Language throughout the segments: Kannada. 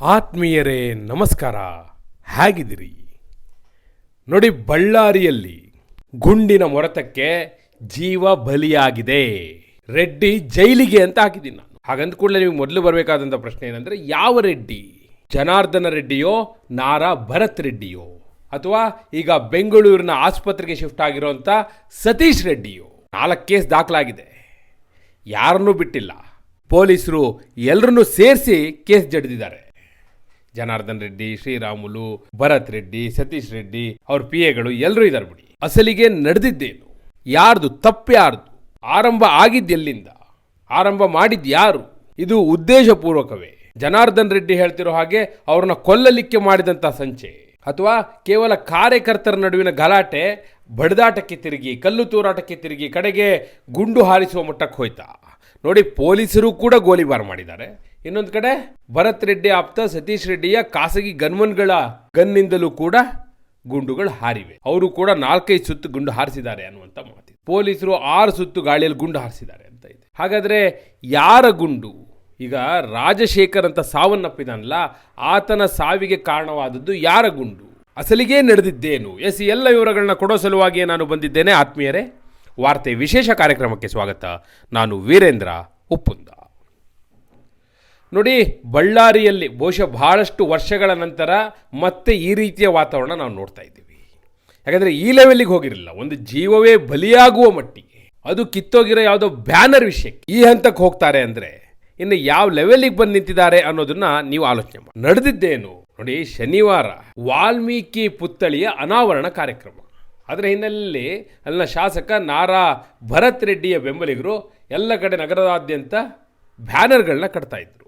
ಆತ್ಮೀಯರೇ, ನಮಸ್ಕಾರ. ಹೇಗಿದ್ದೀರಿ? ನೋಡಿ, ಬಳ್ಳಾರಿಯಲ್ಲಿ ಗುಂಡಿನ ಮೊರತಕ್ಕೆ ಜೀವ ಬಲಿಯಾಗಿದೆ. ರೆಡ್ಡಿ ಜೈಲಿಗೆ ಅಂತ ಹಾಕಿದ್ದೀನಿ ನಾನು. ಹಾಗಂದ ಕೂಡಲೇ ನೀವು ಮೊದಲು ಬರಬೇಕಾದಂಥ ಪ್ರಶ್ನೆ ಏನಂದರೆ, ಯಾವ ರೆಡ್ಡಿ? ಜನಾರ್ದನ ರೆಡ್ಡಿಯೋ, ನಾರಾ ಭರತ್ ರೆಡ್ಡಿಯೋ? ಅಥವಾ ಈಗ ಬೆಂಗಳೂರಿನ ಆಸ್ಪತ್ರೆಗೆ ಶಿಫ್ಟ್ ಆಗಿರೋಂಥ ಸತೀಶ್ ರೆಡ್ಡಿಯೋ? ನಾಲ್ಕು ಕೇಸ್ ದಾಖಲಾಗಿದೆ. ಯಾರನ್ನೂ ಬಿಟ್ಟಿಲ್ಲ. ಪೊಲೀಸರು ಎಲ್ಲರನ್ನೂ ಸೇರಿಸಿ ಕೇಸ್ ಜಡಿದಿದ್ದಾರೆ. ಜನಾರ್ದನ್ ರೆಡ್ಡಿ, ಶ್ರೀರಾಮುಲು, ಭರತ್ ರೆಡ್ಡಿ, ಸತೀಶ್ ರೆಡ್ಡಿ ಅವ್ರ ಪಿ ಎಗಳು ಎಲ್ಲರೂ ಇದ್ದಾರೆ ಬಿಡಿ. ಅಸಲಿಗೆ ನಡೆದಿದ್ದೇನು? ಯಾರ್ದು ತಪ್ಪು, ಯಾರ್ದು? ಆರಂಭ ಆಗಿದ್ದು ಎಲ್ಲಿಂದ? ಆರಂಭ ಮಾಡಿದ್ದು ಯಾರು? ಇದು ಉದ್ದೇಶಪೂರ್ವಕವೇ. ಜನಾರ್ದನ್ ರೆಡ್ಡಿ ಹೇಳ್ತಿರೋ ಹಾಗೆ ಅವ್ರನ್ನ ಕೊಲ್ಲಲಿಕ್ಕೆ ಮಾಡಿದಂಥ ಸಂಚೆ. ಅಥವಾ ಕೇವಲ ಕಾರ್ಯಕರ್ತರ ನಡುವಿನ ಗಲಾಟೆ, ಬಡಿದಾಟಕ್ಕೆ ತಿರುಗಿ, ಕಲ್ಲು ತೂರಾಟಕ್ಕೆ ತಿರುಗಿ, ಕಡೆಗೆ ಗುಂಡು ಹಾರಿಸುವ ಮಟ್ಟಕ್ಕೆ ಹೋಯ್ತಾ? ನೋಡಿ, ಪೊಲೀಸರು ಕೂಡ ಗೋಲಿಬಾರ್ ಮಾಡಿದ್ದಾರೆ. ಇನ್ನೊಂದು ಕಡೆ, ಭರತ್ ರೆಡ್ಡಿ ಆಪ್ತ ಸತೀಶ್ ರೆಡ್ಡಿಯ ಖಾಸಗಿ ಗನ್ಮನ್ಗಳ ಗನ್ನಿಂದಲೂ ಕೂಡ ಗುಂಡುಗಳು ಹಾರಿವೆ. ಅವರು ಕೂಡ ನಾಲ್ಕೈದು ಸುತ್ತು ಗುಂಡು ಹಾರಿಸಿದ್ದಾರೆ ಅನ್ನುವಂಥ ಮಾತಿದೆ. ಪೊಲೀಸರು ಆರು ಸುತ್ತು ಗಾಳಿಯಲ್ಲಿ ಗುಂಡು ಹಾರಿಸಿದ್ದಾರೆ ಅಂತ ಇದೆ. ಹಾಗಾದ್ರೆ ಯಾರ ಗುಂಡು? ಈಗ ರಾಜಶೇಖರ್ ಅಂತ ಸಾವನ್ನಪ್ಪಿದಾನಲ್ಲ, ಆತನ ಸಾವಿಗೆ ಕಾರಣವಾದದ್ದು ಯಾರ ಗುಂಡು? ಅಸಲಿಗೆ ನಡೆದಿದ್ದೇನು? ಎಸ್ ಎಲ್ಲ ವಿವರಗಳನ್ನ ಕೊಡೋ ಸಲುವಾಗಿ ನಾನು ಬಂದಿದ್ದೇನೆ. ಆತ್ಮೀಯರೇ, ವಾರ್ತೆ ವಿಶೇಷ ಕಾರ್ಯಕ್ರಮಕ್ಕೆ ಸ್ವಾಗತ. ನಾನು ವೀರೇಂದ್ರ ಉಪ್ಪುಂದ. ನೋಡಿ, ಬಳ್ಳಾರಿಯಲ್ಲಿ ಬಹುಶಃ ಬಹಳಷ್ಟು ವರ್ಷಗಳ ನಂತರ ಮತ್ತೆ ಈ ರೀತಿಯ ವಾತಾವರಣ ನಾವು ನೋಡ್ತಾ ಇದ್ದೀವಿ. ಯಾಕಂದರೆ ಈ ಲೆವೆಲ್ಲಿಗೆ ಹೋಗಿರಲಿಲ್ಲ. ಒಂದು ಜೀವವೇ ಬಲಿಯಾಗುವ ಮಟ್ಟಿಗೆ. ಅದು ಕಿತ್ತೋಗಿರೋ ಯಾವುದೋ ಬ್ಯಾನರ್ ವಿಷಯಕ್ಕೆ. ಈ ಹಂತಕ್ಕೆ ಹೋಗ್ತಾರೆ ಅಂದರೆ ಇನ್ನು ಯಾವ ಲೆವೆಲ್ಲಿಗೆ ಬಂದು ನಿಂತಿದ್ದಾರೆ ಅನ್ನೋದನ್ನ ನೀವು ಆಲೋಚನೆ ಮಾಡಿ. ನಡೆದಿದ್ದೇನು, ನೋಡಿ, ಶನಿವಾರ ವಾಲ್ಮೀಕಿ ಪುತ್ಥಳಿಯ ಅನಾವರಣ ಕಾರ್ಯಕ್ರಮ. ಅದರ ಹಿನ್ನೆಲೆಯಲ್ಲಿ ಅಲ್ಲಿನ ಶಾಸಕ ನಾರಾ ಭರತ್ ರೆಡ್ಡಿಯ ಬೆಂಬಲಿಗರು ಎಲ್ಲ ಕಡೆ ನಗರದಾದ್ಯಂತ ಬ್ಯಾನರ್ಗಳನ್ನ ಕಟ್ತಾ ಇದ್ರು.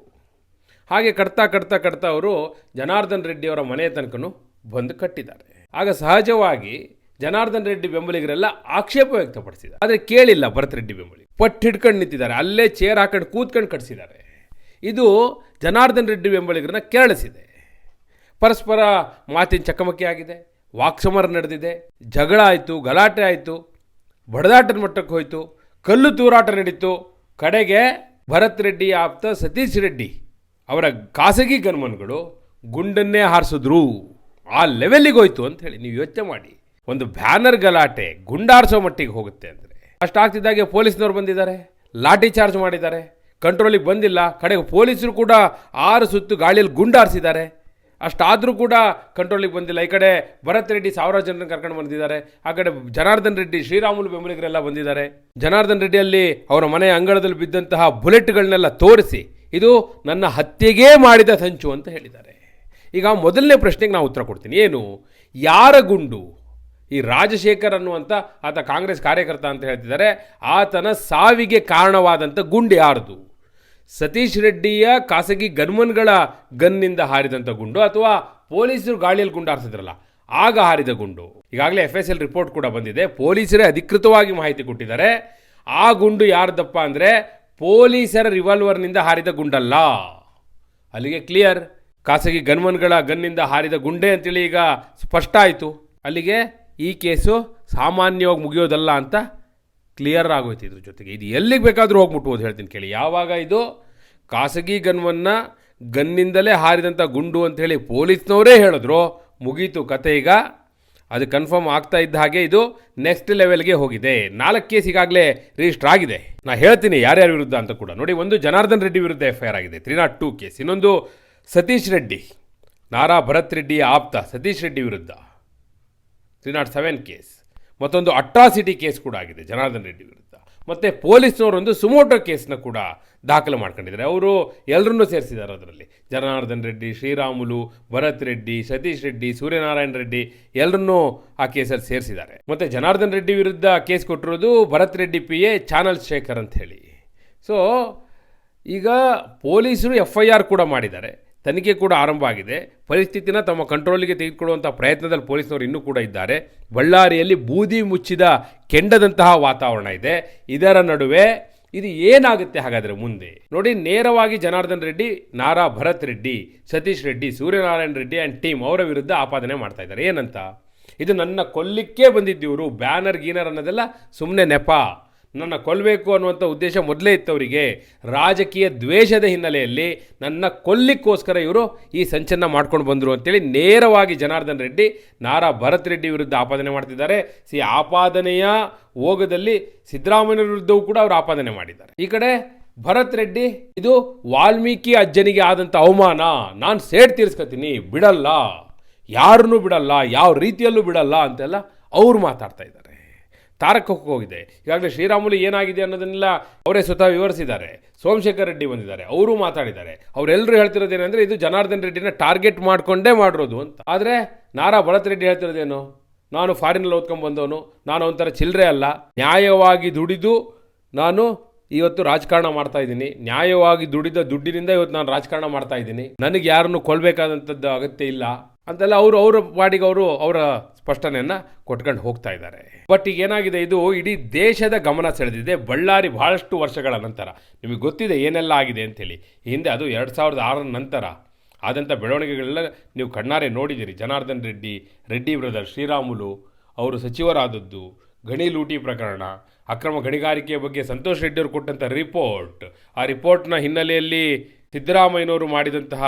ಹಾಗೆ ಕಟ್ತಾ ಕಟ್ತಾ ಕಟ್ತಾ ಅವರು ಜನಾರ್ದನ್ ರೆಡ್ಡಿ ಅವರ ಮನೆಯ ತನಕನೂ ಬಂದು ಕಟ್ಟಿದ್ದಾರೆ. ಆಗ ಸಹಜವಾಗಿ ಜನಾರ್ದನ್ ರೆಡ್ಡಿ ಬೆಂಬಲಿಗರೆಲ್ಲ ಆಕ್ಷೇಪ ವ್ಯಕ್ತಪಡಿಸಿದ್ದಾರೆ. ಆದರೆ ಕೇಳಿಲ್ಲ ಭರತ್ ರೆಡ್ಡಿ ಬೆಂಬಲಿ ಪಟ್ಟು ಹಿಡ್ಕೊಂಡು ನಿಂತಿದ್ದಾರೆ. ಅಲ್ಲೇ ಚೇರ್ ಹಾಕೊಂಡು ಕೂತ್ಕೊಂಡು ಕಟ್ಸಿದ್ದಾರೆ. ಇದು ಜನಾರ್ದನ್ ರೆಡ್ಡಿ ಬೆಂಬಲಿಗರನ್ನ ಕೆರಳಿಸಿದೆ. ಪರಸ್ಪರ ಮಾತಿನ ಚಕಮಕಿ ಆಗಿದೆ. ವಾಕ್ಸಮರ ನಡೆದಿದೆ. ಜಗಳ ಆಯಿತು, ಗಲಾಟೆ ಆಯಿತು. ಬಡದಾಟದ ಮಟ್ಟಕ್ಕೆ ಹೋಯಿತು. ಕಲ್ಲು ತೂರಾಟ ನಡೀತು. ಕಡೆಗೆ ಭರತ್ ರೆಡ್ಡಿ ಆಪ್ತ ಸತೀಶ್ ರೆಡ್ಡಿ ಅವರ ಖಾಸಗಿ ಗನ್ಮನ್ಗಳು ಗುಂಡನ್ನೇ ಹಾರಿಸಿದ್ರು. ಆ ಲೆವೆಲ್ಲಿಗೆ ಹೋಯ್ತು ಅಂತ ಹೇಳಿ ನೀವು ಯೋಚನೆ ಮಾಡಿ. ಒಂದು ಬ್ಯಾನರ್ ಗಲಾಟೆ ಗುಂಡಾರಿಸೋ ಮಟ್ಟಿಗೆ ಹೋಗುತ್ತೆ ಅಂದರೆ. ಅಷ್ಟಾಗ್ತಿದ್ದಾಗೆ ಪೊಲೀಸ್ನವ್ರು ಬಂದಿದ್ದಾರೆ, ಲಾಠಿ ಚಾರ್ಜ್ ಮಾಡಿದ್ದಾರೆ, ಕಂಟ್ರೋಲಿಗೆ ಬಂದಿಲ್ಲ, ಕಡೆಗೆ ಪೊಲೀಸರು ಕೂಡ ಆರು ಸುತ್ತು ಗಾಳಿಯಲ್ಲಿ ಗುಂಡಾರಿಸಿದ್ದಾರೆ. ಅಷ್ಟಾದರೂ ಕೂಡ ಕಂಟ್ರೋಲಿಗೆ ಬಂದಿಲ್ಲ. ಈ ಕಡೆ ಭರತ್ ರೆಡ್ಡಿ ಸಾವಿರಾರು ಜನರನ್ನು ಕರ್ಕೊಂಡು ಬಂದಿದ್ದಾರೆ. ಆ ಕಡೆ ಜನಾರ್ದನ್ ರೆಡ್ಡಿ, ಶ್ರೀರಾಮುಲು ಬೆಂಬಲಿಗರೆಲ್ಲ ಬಂದಿದ್ದಾರೆ. ಜನಾರ್ದನ್ ರೆಡ್ಡಿಯಲ್ಲಿ ಅವರ ಮನೆಯ ಅಂಗಳದಲ್ಲಿ ಬಿದ್ದಂತಹ ಬುಲೆಟ್ಗಳನ್ನೆಲ್ಲ ತೋರಿಸಿ ಇದು ನನ್ನ ಹತ್ಯೆಗೇ ಮಾಡಿದ ಸಂಚು ಅಂತ ಹೇಳಿದ್ದಾರೆ. ಈಗ ಮೊದಲನೇ ಪ್ರಶ್ನೆಗೆ ನಾವು ಉತ್ತರ ಕೊಡ್ತೀನಿ. ಏನು? ಯಾರ ಗುಂಡು? ಈ ರಾಜಶೇಖರ್ ಅನ್ನುವಂಥ ಆತ ಕಾಂಗ್ರೆಸ್ ಕಾರ್ಯಕರ್ತ ಅಂತ ಹೇಳ್ತಿದ್ದಾರೆ. ಆತನ ಸಾವಿಗೆ ಕಾರಣವಾದಂಥ ಗುಂಡು ಯಾರ್ದು? ಸತೀಶ್ ರೆಡ್ಡಿಯ ಖಾಸಗಿ ಗನ್ಮನ್ಗಳ ಗನ್ನಿಂದ ಹಾರಿದಂಥ ಗುಂಡು ಅಥವಾ ಪೊಲೀಸರು ಗಾಳಿಯಲ್ಲಿ ಗುಂಡು ಹಾರಿಸಿದ್ರಲ್ಲ ಆಗ ಹಾರಿದ ಗುಂಡು? ಈಗಾಗಲೇ ಎಫ್ ಎಸ್ ಎಲ್ ರಿಪೋರ್ಟ್ ಕೂಡ ಬಂದಿದೆ. ಪೊಲೀಸರೇ ಅಧಿಕೃತವಾಗಿ ಮಾಹಿತಿ ಕೊಟ್ಟಿದ್ದಾರೆ. ಆ ಗುಂಡು ಯಾರ್ದಪ್ಪ ಅಂದರೆ ಪೊಲೀಸರ ರಿವಾಲ್ವರ್ನಿಂದ ಹಾರಿದ ಗುಂಡಲ್ಲ? ಅಲ್ಲಿಗೆ ಕ್ಲಿಯರ್. ಖಾಸಗಿ ಗನ್ಮನ್ಗಳ ಗನ್ನಿಂದ ಹಾರಿದ ಗುಂಡೆ ಅಂತೇಳಿ ಈಗ ಸ್ಪಷ್ಟ ಆಯಿತು. ಅಲ್ಲಿಗೆ ಈ ಕೇಸು ಸಾಮಾನ್ಯವಾಗಿ ಮುಗಿಯೋದಲ್ಲ ಅಂತ ಕ್ಲಿಯರ್ ಆಗೋಯ್ತು ಇದ್ರ ಜೊತೆಗೆ. ಇದು ಎಲ್ಲಿಗೆ ಬೇಕಾದರೂ ಹೋಗಿ ಮುಟ್ಬೋದು ಹೇಳ್ತೀನಿ ಕೇಳಿ. ಯಾವಾಗ ಇದು? ಖಾಸಗಿ ಗನ್ವನ್ನು ಗನ್ನಿಂದಲೇ ಹಾರಿದಂಥ ಗುಂಡು ಅಂತ ಹೇಳಿ ಪೊಲೀಸ್ನವರೇ ಹೇಳಿದ್ರು. ಮುಗೀತು ಕತೆ ಈಗ. ಅದು ಕನ್ಫರ್ಮ್ ಆಗ್ತಾ ಇದ್ದ ಹಾಗೆ ಇದು ನೆಕ್ಸ್ಟ್ ಲೆವೆಲ್ಗೆ ಹೋಗಿದೆ. ನಾಲ್ಕು ಕೇಸ್ ಈಗಾಗಲೇ ರಿಜಿಸ್ಟರ್ ಆಗಿದೆ. ನಾ ಹೇಳ್ತೀನಿ ಯಾರ್ಯಾರ ವಿರುದ್ಧ ಅಂತ ಕೂಡ. ನೋಡಿ, ಒಂದು ಜನಾರ್ದನ್ ರೆಡ್ಡಿ ವಿರುದ್ಧ ಎಫ್ ಐ ಆಗಿದೆ. Three naught two case. ಇನ್ನೊಂದು ಸತೀಶ್ ರೆಡ್ಡಿ. ನಾರಾ ಭರತ್ ರೆಡ್ಡಿ ಆಪ್ತ ಸತೀಶ್ ರೆಡ್ಡಿ ವಿರುದ್ಧ. Three naught seven case. ಮತ್ತೊಂದು ಅಟ್ರಾಸಿಟಿ ಕೇಸ್ ಕೂಡ ಆಗಿದೆ ಜನಾರ್ದನ್ ರೆಡ್ಡಿ ವಿರುದ್ಧ. ಮತ್ತು ಪೊಲೀಸ್ನವರೊಂದು ಸುಮೋಟೋ ಕೇಸ್ನ ಕೂಡ ದಾಖಲು ಮಾಡ್ಕೊಂಡಿದ್ದಾರೆ. ಅವರು ಎಲ್ಲರನ್ನೂ ಸೇರಿಸಿದ್ದಾರೆ ಅದರಲ್ಲಿ. ಜನಾರ್ದನ್ ರೆಡ್ಡಿ, ಶ್ರೀರಾಮುಲು, ಭರತ್ ರೆಡ್ಡಿ, ಸತೀಶ್ ರೆಡ್ಡಿ, ಸೂರ್ಯನಾರಾಯಣ ರೆಡ್ಡಿ ಎಲ್ಲರನ್ನೂ ಆ ಕೇಸಲ್ಲಿ ಸೇರಿಸಿದ್ದಾರೆ. ಮತ್ತು ಜನಾರ್ದನ್ ರೆಡ್ಡಿ ವಿರುದ್ಧ ಕೇಸ್ ಕೊಟ್ಟಿರೋದು ಭರತ್ ರೆಡ್ಡಿ ಪಿ ಎ ಚಾನಲ್ ಶೇಖರ್ ಅಂತ ಹೇಳಿ. ಸೊ ಈಗ ಪೊಲೀಸರು ಎಫ್ ಐ ಆರ್ ಕೂಡ ಮಾಡಿದ್ದಾರೆ. ತನಿಖೆ ಕೂಡ ಆರಂಭ ಆಗಿದೆ. ಪರಿಸ್ಥಿತಿನ ತಮ್ಮ ಕಂಟ್ರೋಲಿಗೆ ತೆಗೆದುಕೊಳ್ಳುವಂಥ ಪ್ರಯತ್ನದಲ್ಲಿ ಪೊಲೀಸ್ನವರು ಇನ್ನೂ ಕೂಡ ಇದ್ದಾರೆ. ಬಳ್ಳಾರಿಯಲ್ಲಿ ಬೂದಿ ಮುಚ್ಚಿದ ಕೆಂಡದಂತಹ ವಾತಾವರಣ ಇದೆ. ಇದರ ನಡುವೆ ಇದು ಏನಾಗುತ್ತೆ ಹಾಗಾದರೆ ಮುಂದೆ? ನೋಡಿ, ನೇರವಾಗಿ ಜನಾರ್ದನ್ ರೆಡ್ಡಿ, ನಾರಾ ಭರತ್ ರೆಡ್ಡಿ, ಸತೀಶ್ ರೆಡ್ಡಿ, ಸೂರ್ಯನಾರಾಯಣ ರೆಡ್ಡಿ ಆ್ಯಂಡ್ ಟೀಮ್ ಅವರ ವಿರುದ್ಧ ಆಪಾದನೆ ಮಾಡ್ತಾ ಇದ್ದಾರೆ. ಏನಂತ? ಇದು ನನ್ನ ಕೊಲ್ಲಿಕ್ಕೇ ಬಂದಿದ್ದಿವರು ಬ್ಯಾನರ್ ಗೀನರ್ ಅನ್ನೋದೆಲ್ಲ ಸುಮ್ಮನೆ ನೆಪ. ನನ್ನ ಕೊಲ್ಲಬೇಕು ಅನ್ನುವಂಥ ಉದ್ದೇಶ ಮೊದಲೇ ಇತ್ತವರಿಗೆ. ರಾಜಕೀಯ ದ್ವೇಷದ ಹಿನ್ನೆಲೆಯಲ್ಲಿ ನನ್ನ ಕೊಲ್ಲಿಕ್ಕೋಸ್ಕರ ಇವರು ಈ ಸಂಚನ್ನು ಮಾಡ್ಕೊಂಡು ಬಂದರು ಅಂತೇಳಿ ನೇರವಾಗಿ ಜನಾರ್ದನ್ ರೆಡ್ಡಿ, ನಾರಾ ಭರತ್ ರೆಡ್ಡಿ ವಿರುದ್ಧ ಆಪಾದನೆ ಮಾಡ್ತಿದ್ದಾರೆ. ಸಿ ಆಪಾದನೆಯ ಓಗದಲ್ಲಿ ಸಿದ್ದರಾಮಯ್ಯ ವಿರುದ್ಧವೂ ಕೂಡ ಅವರು ಆಪಾದನೆ ಮಾಡಿದ್ದಾರೆ. ಈ ಕಡೆ ಭರತ್ ರೆಡ್ಡಿ, ಇದು ವಾಲ್ಮೀಕಿ ಅಜ್ಜನಿಗೆ ಆದಂಥ ಅವಮಾನ. ನಾನು ಸೇಡ್ ತೀರಿಸ್ಕೊತೀನಿ, ಬಿಡಲ್ಲ. ಯಾರನ್ನೂ ಬಿಡಲ್ಲ, ಯಾವ ರೀತಿಯಲ್ಲೂ ಬಿಡಲ್ಲ ಅಂತೆಲ್ಲ ಅವ್ರು ಮಾತಾಡ್ತಾ ಇದ್ದಾರೆ. ತಾರಕಕ್ಕೆ ಹೋಗಿದೆ. ಈಗಾಗಲೇ ಶ್ರೀರಾಮುಲು ಏನಾಗಿದೆ ಅನ್ನೋದನ್ನೆಲ್ಲ ಅವರೇ ಸ್ವತಃ ವಿವರಿಸಿದ್ದಾರೆ. ಸೋಮಶೇಖರ್ ರೆಡ್ಡಿ ಬಂದಿದ್ದಾರೆ. ಅವರು ಮಾತಾಡಿದ್ದಾರೆ. ಅವರೆಲ್ಲರೂ ಹೇಳ್ತಿರೋದೇನೆಂದರೆ ಇದು ಜನಾರ್ದನ್ ರೆಡ್ಡಿನ ಟಾರ್ಗೆಟ್ ಮಾಡಿಕೊಂಡೇ ಮಾಡಿರೋದು ಅಂತ. ಆದರೆ ನಾರಾ ಭರತ್ ರೆಡ್ಡಿ ಹೇಳ್ತಿರೋದೇನು? ನಾನು ಫಾರಿನಲ್ಲಿ ಓದ್ಕೊಂಡು ಬಂದವನು. ನಾನು ಒಂಥರ ಚಿಲ್ಲರೆ ಅಲ್ಲ. ನ್ಯಾಯವಾಗಿ ದುಡಿದು ನಾನು ಇವತ್ತು ರಾಜಕಾರಣ ಮಾಡ್ತಾ ಇದ್ದೀನಿ. ನ್ಯಾಯವಾಗಿ ದುಡಿದ ದುಡ್ಡಿನಿಂದ ಇವತ್ತು ನಾನು ರಾಜಕಾರಣ ಮಾಡ್ತಾ ಇದ್ದೀನಿ. ನನಗೆ ಯಾರನ್ನು ಕೊಲ್ಲಬೇಕಾದಂಥದ್ದು ಅಗತ್ಯ ಇಲ್ಲ. ಅಂತೆಲ್ಲ ಅವರು, ಅವರ ವಾಡಿಗೆ ಅವರು ಅವರ ಸ್ಪಷ್ಟನೆಯನ್ನು ಕೊಟ್ಕೊಂಡು ಹೋಗ್ತಾ ಇದ್ದಾರೆ. ಬಟ್ ಈಗ ಏನಾಗಿದೆ, ಇದು ಇಡೀ ದೇಶದ ಗಮನ ಸೆಳೆದಿದೆ. ಬಳ್ಳಾರಿ ಬಹಳಷ್ಟು ವರ್ಷಗಳ ನಂತರ. ನಿಮಗೆ ಗೊತ್ತಿದೆ ಏನೆಲ್ಲ ಆಗಿದೆ ಅಂತೇಳಿ. ಹಿಂದೆ ಅದು ಎರಡು ಸಾವಿರದ ಆರರ ನಂತರ ಆದಂಥ ಬೆಳವಣಿಗೆಗಳೆಲ್ಲ ನೀವು ಕಣ್ಣಾರೆ ನೋಡಿದ್ದೀರಿ ಜನಾರ್ದನ್ ರೆಡ್ಡಿ ರೆಡ್ಡಿ ಬ್ರದರ್ ಶ್ರೀರಾಮುಲು, ಅವರು ಸಚಿವರಾದದ್ದು, ಗಣಿ ಲೂಟಿ ಪ್ರಕರಣ, ಅಕ್ರಮ ಗಣಿಗಾರಿಕೆ ಬಗ್ಗೆ ಸಂತೋಷ್ ರೆಡ್ಡಿ ಅವರು ಕೊಟ್ಟಂಥ ರಿಪೋರ್ಟ್ ಆ ರಿಪೋರ್ಟ್ನ ಹಿನ್ನೆಲೆಯಲ್ಲಿ ಸಿದ್ದರಾಮಯ್ಯನವರು ಮಾಡಿದಂತಹ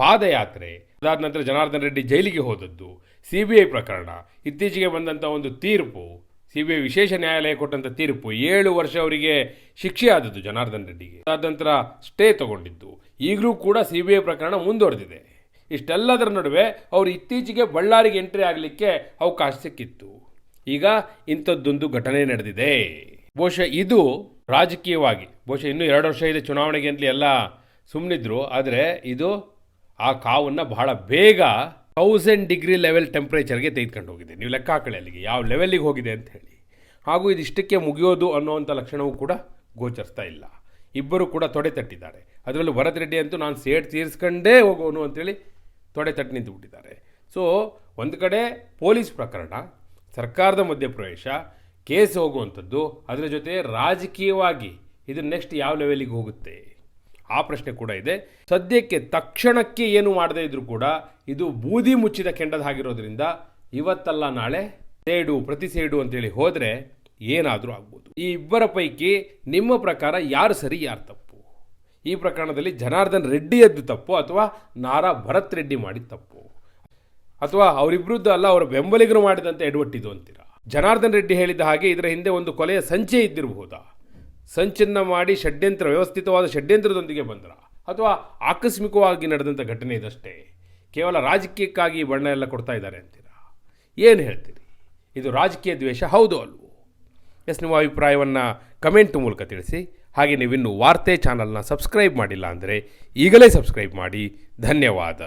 ಪಾದಯಾತ್ರೆ ಅದಾದ ನಂತರ ಜನಾರ್ದನ್ ರೆಡ್ಡಿ ಜೈಲಿಗೆ ಹೋದದ್ದು. ಸಿ ಬಿ ಐ ಪ್ರಕರಣ. ಇತ್ತೀಚೆಗೆ ಬಂದಂಥ ಒಂದು ತೀರ್ಪು. ಸಿ ಬಿ ಐ ವಿಶೇಷ ನ್ಯಾಯಾಲಯ ಕೊಟ್ಟಂಥ ತೀರ್ಪು ಏಳು ವರ್ಷ ಅವರಿಗೆ ಶಿಕ್ಷೆ ಆದದ್ದು ಜನಾರ್ದನ್ ರೆಡ್ಡಿಗೆ. ಅದಾದ ನಂತರ ಸ್ಟೇ ತಗೊಂಡಿದ್ದು. ಈಗಲೂ ಕೂಡ ಸಿ ಬಿ ಐ ಪ್ರಕರಣ ಮುಂದುವರೆದಿದೆ. ಇಷ್ಟೆಲ್ಲದರ ನಡುವೆ ಅವರು ಇತ್ತೀಚೆಗೆ ಬಳ್ಳಾರಿಗೆ ಎಂಟ್ರಿ ಆಗಲಿಕ್ಕೆ ಅವಕಾಶ ಸಿಕ್ಕಿತ್ತು. ಈಗ ಇಂಥದ್ದೊಂದು ಘಟನೆ ನಡೆದಿದೆ. ಬಹುಶಃ ಇದು ರಾಜಕೀಯವಾಗಿ, ಬಹುಶಃ ಇನ್ನೂ ಎರಡು ವರ್ಷ ಇದೆ ಚುನಾವಣೆಗೆ ಅಂತಲೇ ಎಲ್ಲ ಸುಮ್ಮನಿದ್ರು ಆದರೆ ಇದು ಆ ಕಾವನ್ನು ಬಹಳ ಬೇಗ ತೌಸಂಡ್ ಡಿಗ್ರಿ ಲೆವೆಲ್ ಟೆಂಪ್ರೇಚರ್ಗೆ ತೆಗೆದುಕೊಂಡು ಹೋಗಿದೆ. ನೀವು ಲೆಕ್ಕ ಹಾಕೊಳ್ಳಿ ಅಲ್ಲಿಗೆ, ಯಾವ ಲೆವೆಲ್ಲಿಗೆ ಹೋಗಿದೆ ಅಂತ ಹೇಳಿ. ಹಾಗೂ ಇದಿಷ್ಟಕ್ಕೆ ಮುಗಿಯೋದು ಅನ್ನೋವಂಥ ಲಕ್ಷಣವೂ ಕೂಡ ಗೋಚರಿಸ್ತಾ ಇಲ್ಲ. ಇಬ್ಬರು ಕೂಡ ತೊಡೆ ತಟ್ಟಿದ್ದಾರೆ. ಅದರಲ್ಲೂ ಭರತ್ ರೆಡ್ಡಿ ಅಂತೂ ನಾನು ಸೇಡ್ ತೀರಿಸ್ಕೊಂಡೇ ಹೋಗೋನು ಅಂತೇಳಿ ತೊಡೆ ತಟ್ಟಿ ನಿಂತು ಬಿಟ್ಟಿದ್ದಾರೆ. ಸೊ ಒಂದು ಕಡೆ ಪೊಲೀಸ್ ಪ್ರಕರಣ, ಸರ್ಕಾರದ ಮಧ್ಯಪ್ರವೇಶ, ಕೇಸ್ ಹೋಗುವಂಥದ್ದು, ಅದರ ಜೊತೆ ರಾಜಕೀಯವಾಗಿ ಇದು ನೆಕ್ಸ್ಟ್ ಯಾವ ಲೆವೆಲಿಗೆ ಹೋಗುತ್ತೆ? ಆ ಪ್ರಶ್ನೆ ಕೂಡ ಇದೆ. ಸದ್ಯಕ್ಕೆ ತಕ್ಷಣಕ್ಕೆ ಏನು ಮಾಡದೇ ಇದ್ರೂ ಕೂಡ ಇದು ಬೂದಿ ಮುಚ್ಚಿದ ಕೆಂಡದ ಹಾಗಿರೋದ್ರಿಂದ ಇವತ್ತಲ್ಲ ನಾಳೆ ಸೇಡು, ಪ್ರತಿ ಸೇಡು ಅಂತೇಳಿ ಹೋದರೆ ಏನಾದರೂ ಆಗ್ಬೋದು. ಈ ಇಬ್ಬರ ಪೈಕಿ ನಿಮ್ಮ ಪ್ರಕಾರ ಯಾರು ಸರಿ, ಯಾರು ತಪ್ಪು? ಈ ಪ್ರಕರಣದಲ್ಲಿ ಜನಾರ್ದನ್ ರೆಡ್ಡಿಯದ್ದು ತಪ್ಪು ಅಥವಾ ನಾರಾ ಭರತ್ ರೆಡ್ಡಿ ಮಾಡಿದ ತಪ್ಪು? ಅಥವಾ ಅವರಿಬ್ಬರದ್ದು ಅಲ್ಲ, ಅವರ ಬೆಂಬಲಿಗರು ಮಾಡಿದಂತೆ ಎಡವಟ್ಟಿದ್ದು ಅಂತೀರಾ? ಜನಾರ್ದನ್ ರೆಡ್ಡಿ ಹೇಳಿದ ಹಾಗೆ ಇದರ ಹಿಂದೆ ಒಂದು ಕೊಲೆಯ ಸಂಚೆ ಇದ್ದಿರಬಹುದಾ? ಸಂಚನ್ನ ಮಾಡಿ ಷಡ್ಯಂತ್ರ, ವ್ಯವಸ್ಥಿತವಾದ ಷಡ್ಯಂತ್ರದೊಂದಿಗೆ ಬಂದ್ರ, ಅಥವಾ ಆಕಸ್ಮಿಕವಾಗಿ ನಡೆದಂಥ ಘಟನೆ ಇದಷ್ಟೇ. ಕೇವಲ ರಾಜಕೀಯಕ್ಕಾಗಿ ಬಣ್ಣ ಎಲ್ಲ ಕೊಡ್ತಾ ಇದ್ದಾರೆ ಅಂತೀರಾ? ಏನು ಹೇಳ್ತೀರಿ? ಇದು ರಾಜಕೀಯ ದ್ವೇಷ, ಹೌದು ಅಲ್ವೋ? ಎಸ್, ನಿಮ್ಮ ಅಭಿಪ್ರಾಯವನ್ನು ಕಮೆಂಟ್ ಮೂಲಕ ತಿಳಿಸಿ. ಹಾಗೆ ನೀವಿನ್ನು ವಾರ್ತೆ ಚಾನಲ್ನ ಸಬ್ಸ್ಕ್ರೈಬ್ ಮಾಡಿಲ್ಲ ಅಂದರೆ ಈಗಲೇ ಸಬ್ಸ್ಕ್ರೈಬ್ ಮಾಡಿ. ಧನ್ಯವಾದ.